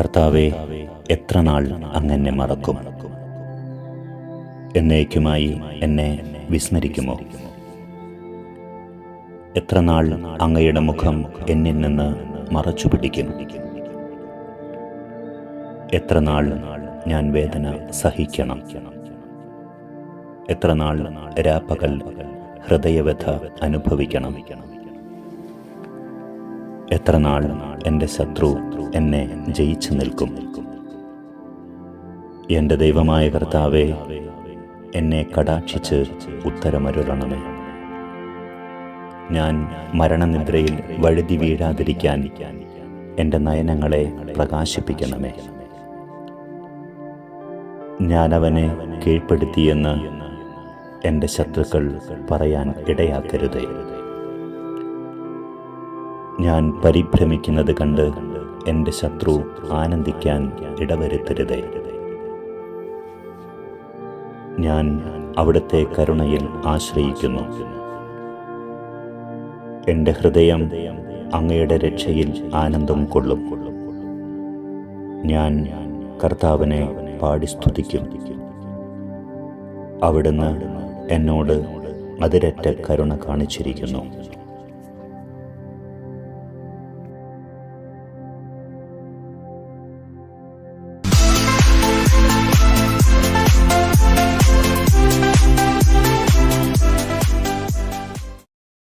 കർത്താവെ എത്ര നാൾ അങ്ങനെ മറക്കും? എന്നേക്കുമായി എന്നെ വിസ്മരിക്കുമോ? എത്ര നാൾ അങ്ങയുടെ മുഖം എന്നിൽ നിന്ന് മറച്ചു പിടിക്കും? എത്ര നാൾ ഞാൻ വേദന സഹിക്കണം? എത്ര നാൾ രാപ്പകൽ ഹൃദയവ്യഥ അനുഭവിക്കണം? എത്ര നാൾ എന്റെ ശത്രു എന്നെ ജയിച്ചു നിൽക്കും? എന്റെ ദൈവമായ കർത്താവെ എന്നെ കടാക്ഷിച്ച് ഉത്തരമരുളണമേ. ഞാൻ മരണനിദ്രയിൽ വഴുതി വീഴാതിരിക്കാൻ എന്റെ നയനങ്ങളെ പ്രകാശിപ്പിക്കണമേ. ഞാൻ അവനെ കീഴ്പ്പെടുത്തിയെന്ന് എന്റെ ശത്രുക്കൾ പറയാൻ ഇടയാക്കരുതേ. ഞാൻ പരിഭ്രമിക്കുന്നത് കണ്ട് എന്റെ ശത്രു ആനന്ദിക്കാൻ ഇടവരുത്തരുതേ. ഞാൻ അവിടുത്തെ കരുണയിൽ ആശ്രയിക്കുന്നു. എന്റെ ഹൃദയം അങ്ങയുടെ രക്ഷയിൽ ആനന്ദം കൊള്ളും. ഞാൻ കർത്താവിനെ പാടി സ്തുതിക്കും. അവിടുന്ന് എന്നോട് അതിരറ്റ കരുണ കാണിച്ചിരിക്കുന്നു.